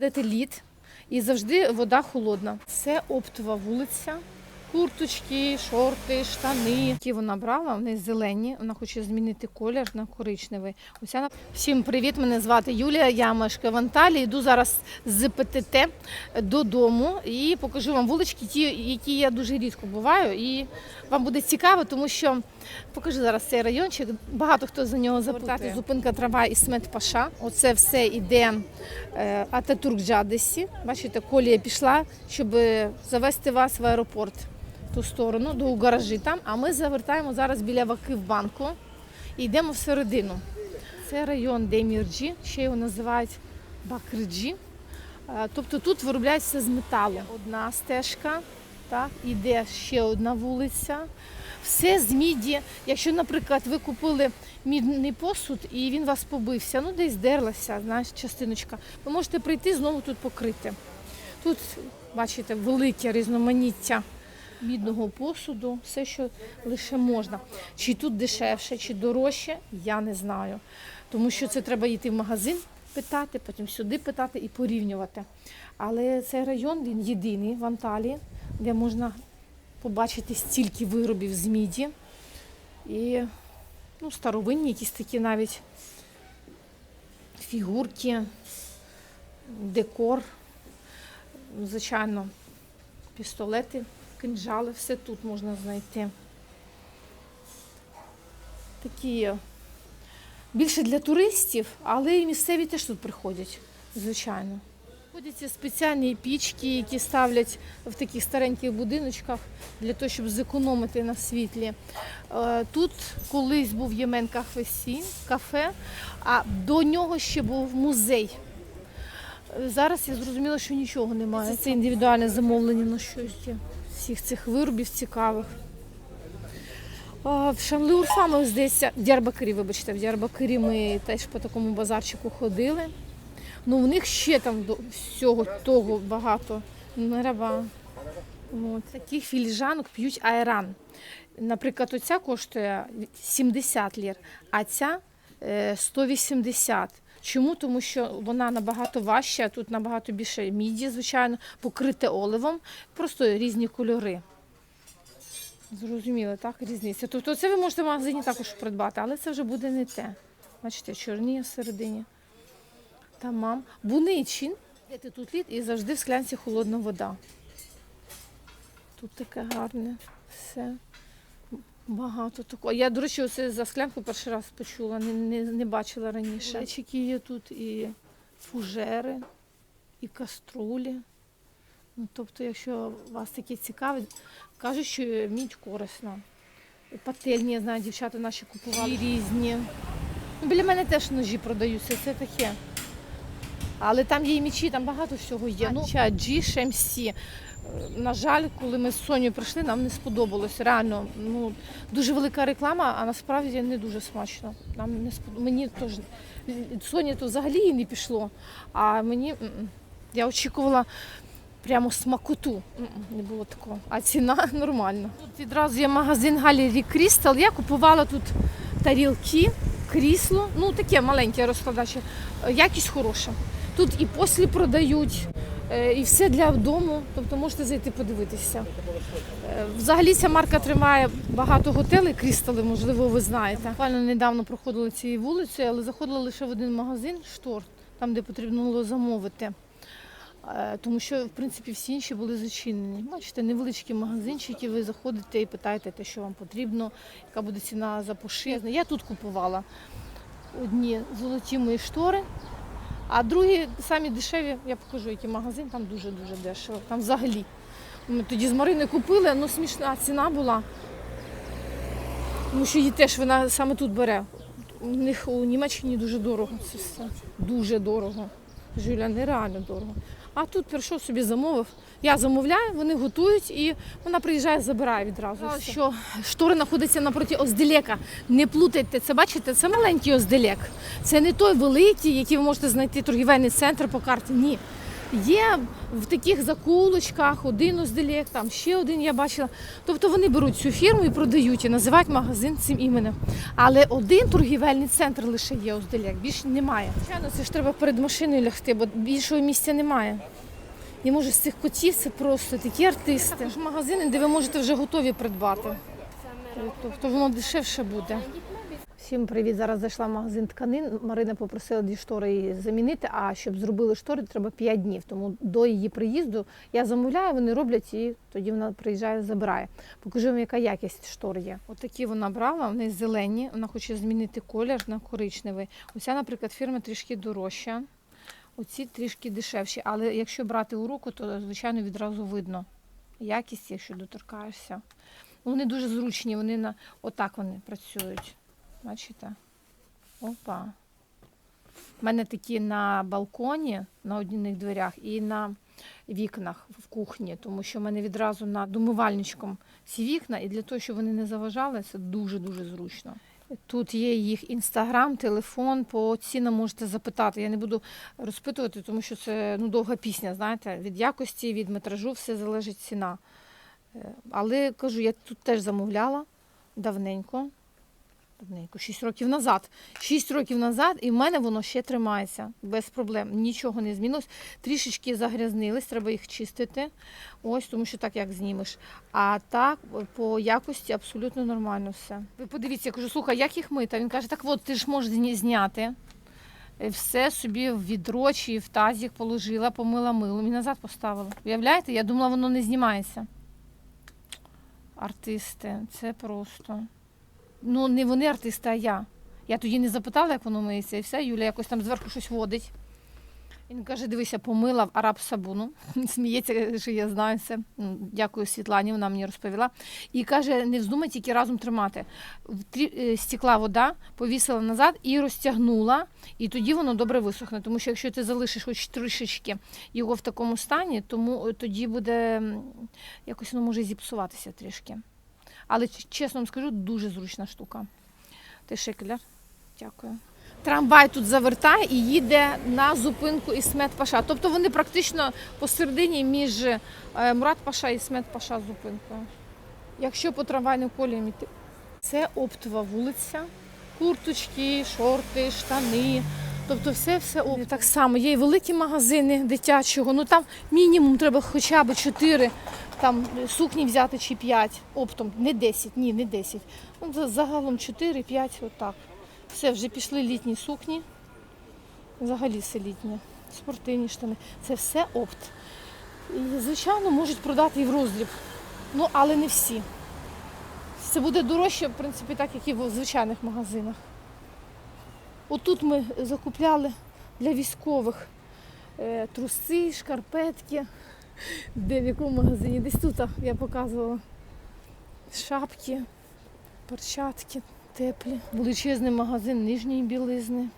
Де лід і завжди вода холодна. Це оптова вулиця. Курточки, шорти, штани. Які вона брала, вони зелені. Вона хоче змінити колір на коричневий. Вона. Всім привіт! Мене звати Юлія. Я мешкаю в Анталії. Йду зараз з ПТТ додому і покажу вам вулички, ті, які я дуже рідко буваю. І вам буде цікаво, тому що покажу зараз цей райончик. Багато хто за нього запитає. Зупинка трава і смет Паша. Оце все йде е, Ататурк Джадесі. Бачите, колія пішла, щоб завести вас в аеропорт ту сторону, до гаражі там. А ми завертаємо зараз біля Вакив банку і йдемо всередину. Це район Демірджі, ще його називають Бакриджі. Е, Тобто тут виробляється з металу. Одна стежка, так, іде ще одна вулиця. Все з міді. Якщо, наприклад, ви купили мідний посуд і він вас побився, ну десь дерлася, знаєш, частиночка, ви можете прийти знову тут покрити. Тут, бачите, велике різноманіття мідного посуду, все, що лише можна. Чи тут дешевше, чи дорожче, я не знаю. Тому що це треба йти в магазин, питати, потім сюди питати і порівнювати. Але цей район він єдиний в Анталії, де можна побачити стільки виробів з міді. І ну, старовинні якісь такі навіть фігурки, декор, звичайно, пістолети, кинжали, все тут можна знайти. Такі більше для туристів, але і місцеві теж тут приходять, звичайно. Ходяться спеціальні пічки, які ставлять в таких стареньких будиночках для того, щоб зекономити на світлі. Е, Тут колись був Ємен Кафесі, кафе, а до нього ще був музей. Зараз я зрозуміла, що нічого немає. Це індивідуальне замовлення на щось є. Всіх цих виробів цікавих. В Шанлиурфа здається, в Діарбакирі, вибачте, в Діарбакирі ми теж по такому базарчику ходили. Ну, в них ще там до всього того багато. Мераба. От. Таких філіжанок п'ють айран. Наприклад, оця коштує 70 лір, а ця е, 180. Чому? Тому що вона набагато важча, тут набагато більше міді, звичайно, покрите оливом, просто різні кольори. Зрозуміло, так, різниця. Тобто це ви можете в магазині також придбати, але це вже буде не те. Бачите, чорніє всередині. Тамам. Буничин. Ти тут лід і завжди в склянці холодна вода. Тут таке гарне все. Багато такого. Я, до речі, оце за склянку перший раз почула, не, не, не бачила раніше. Речики є тут і фужери, і каструлі. Ну, тобто, якщо вас таке цікавить, кажуть, що мідь корисна. І пательні, я знаю, дівчата наші купували І різні. Ну, Біля мене теж ножі продаються, це таке. Але там є і мічі, там багато всього є. Ну, G, Шемсі. На жаль, коли ми з Сонею прийшли, нам не сподобалось. Реально, ну дуже велика реклама, а насправді не дуже смачно. Нам не спод... Мені теж Соні то взагалі і не пішло. А мені я очікувала прямо смакоту. Не було такого. А ціна нормальна. Тут відразу є магазин Галері Крістал. Я купувала тут тарілки, крісло, ну таке маленьке розкладаче. Якість хороша. Тут і послі продають, е, і все для дому. Тобто можете зайти подивитися. Е, Взагалі ця марка тримає багато готелей, крістали, можливо, ви знаєте. Буквально недавно проходила цією вулицею, але заходила лише в один магазин штор, там, де потрібно було замовити. Е, Тому що, в принципі, всі інші були зачинені. Бачите, невеличкі магазинчики, ви заходите і питаєте те, що вам потрібно, яка буде ціна за пошив. Я тут купувала одні золоті мої штори, а другі самі дешеві, я покажу, який магазин, там дуже-дуже дешево. Там взагалі. Ми тоді з Марини купили, ну смішна ціна була. Тому що її теж вона саме тут бере. У них у Німеччині дуже дорого це все. Дуже дорого. Жуля, нереально дорого. А тут прийшов собі замовив. Я замовляю, вони готують і вона приїжджає, забирає відразу. Що штори знаходяться напроти Озділека. Не плутайте це, бачите, це маленький Озділек. Це не той великий, який ви можете знайти торгівельний центр по карті. Ні. Є в таких закулочках один озделєк, там ще один я бачила. Тобто вони беруть цю фірму і продають, і називають магазин цим іменем. Але один торгівельний центр лише є озделєк, більше немає. Звичайно, це ж треба перед машиною лягти, бо більшого місця немає. І може з цих котів це просто такі артисти. Також магазини, де ви можете вже готові придбати. Тобто воно дешевше буде. Всім привіт! Зараз зайшла в магазин тканин. Марина попросила дві штори її замінити. А щоб зробили штори, треба 5 днів. Тому до її приїзду я замовляю, вони роблять і тоді вона приїжджає, забирає. Покажу вам, яка якість штор є. Отакі вона брала, вони зелені. Вона хоче змінити колір на коричневий. Оця, наприклад, фірма трішки дорожча. Оці трішки дешевші. Але якщо брати у руку, то звичайно відразу видно якість, якщо доторкаєшся. Вони дуже зручні, вони на отак вони працюють. Бачите? Опа. У мене такі на балконі, на одних дверях і на вікнах в кухні, тому що в мене відразу над умивальничком ці вікна, і для того, щоб вони не заважали, це дуже-дуже зручно. Тут є їх інстаграм, телефон, по цінам можете запитати. Я не буду розпитувати, тому що це ну, довга пісня, знаєте, від якості, від метражу все залежить ціна. Е, Але кажу, я тут теж замовляла давненько. Давненько, 6 років назад. 6 років назад, і в мене воно ще тримається без проблем. Нічого не змінилось. Трішечки загрязнились, треба їх чистити. Ось, тому що так як знімеш. А так, по якості абсолютно нормально все. Ви подивіться, я кажу, слухай, як їх мити? Він каже, так от ти ж можеш зняти. Е, Все собі в відро чи в тазик положила, помила милом і назад поставила. Уявляєте? Я думала, воно не знімається. Артисти, це просто. Ну, не вони артисти, а я. Я тоді не запитала, як воно миється, і все. Юля якось там зверху щось водить. Він каже: дивися, помила в араб сабуну. Сміється, що я знаю це. Ну, Дякую Світлані, вона мені розповіла. І каже: не вздумай тільки разом тримати. В трі- е, Стекла вода, повісила назад і розтягнула, і тоді воно добре висохне. Тому що якщо ти залишиш хоч трішечки його в такому стані, тому е, тоді буде якось воно може зіпсуватися трішки. Але чесно вам скажу, дуже зручна штука. Ти шекеляр. Дякую. Трамвай тут завертає і їде на зупинку Ісмет Паша. Тобто вони практично посередині між е, Мурат Паша і Ісмет Паша зупинкою. Якщо по трамвайним коліям йти. Це оптова вулиця. Курточки, шорти, штани. Тобто все все оптово. Так само є і великі магазини дитячого. Ну там мінімум треба хоча б 4 там сукні взяти чи 5 оптом. Не 10, ні, не 10. Ну, загалом 4-5, отак. Все, вже пішли літні сукні. Взагалі все літнє. Спортивні штани. Це все опт. І, звичайно, можуть продати і в роздріб. Ну, але не всі. Це буде дорожче, в принципі, так, як і в звичайних магазинах. Отут ми закупляли для військових е, труси, шкарпетки. Де в якому магазині? Десь тут я показувала. Шапки, перчатки теплі. Величезний магазин нижньої білизни.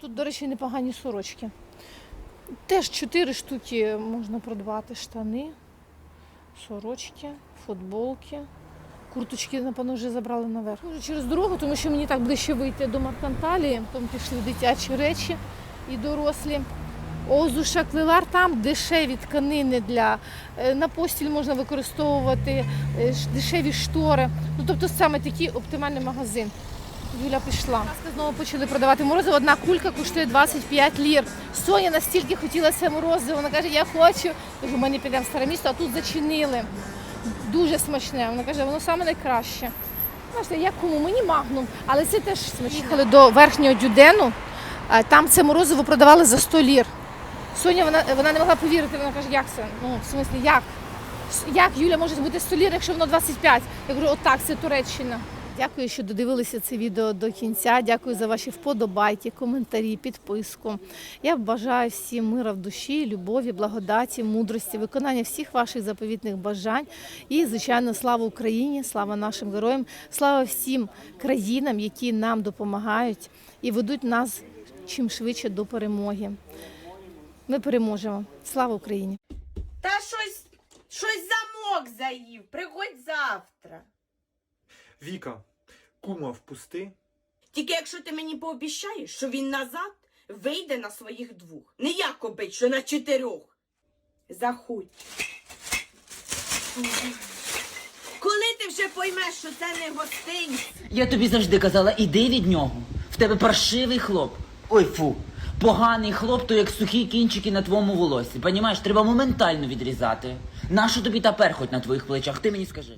Тут, до речі, непогані сорочки. Теж чотири штуки можна придбати. Штани, сорочки, футболки. Курточки, напевно, вже забрали наверх. Через дорогу, тому що мені так ближче вийти до Марканталії. Там пішли дитячі речі і дорослі. Озу Шаклилар там дешеві тканини для е, на постіль можна використовувати е, дешеві штори. Ну тобто саме такий оптимальний магазин. Юля пішла. Ласка, Знову почали продавати морозиво. Одна кулька коштує 25 лір. Соня настільки хотіла це морозиво. Вона каже, я хочу. Кажу, ми підемо в старе місто, а тут зачинили. Дуже смачне. Вона каже, воно саме найкраще. Знаєте, як кому? Мені магнум, але це теж смачне. Їхали до верхнього дюдену. а Там це морозиво продавали за 100 лір. Соня вона, вона не могла повірити, вона каже, як це? Ну, в смислі, як? Як Юля може бути 100 якщо воно 25? Я говорю, отак, це Туреччина. Дякую, що додивилися це відео до кінця. Дякую за ваші вподобайки, коментарі, підписку. Я бажаю всім мира в душі, любові, благодаті, мудрості, виконання всіх ваших заповітних бажань. І, звичайно, слава Україні, слава нашим героям, слава всім країнам, які нам допомагають і ведуть нас чим швидше до перемоги. Ми переможемо. Слава Україні! Та щось, щось замок заїв. Приходь завтра. Віка, кума впусти. Тільки якщо ти мені пообіщаєш, що він назад вийде на своїх двох. Не якоби, що на чотирьох. Заходь. Коли ти вже поймеш, що це не гостинність? Я тобі завжди казала, іди від нього. В тебе паршивий хлоп. Ой, фу. Поганий хлоп, то як сухі кінчики на твоєму волосі. Понімаєш, треба моментально відрізати. Нащо тобі та перхоть на твоїх плечах? Ти мені скажи.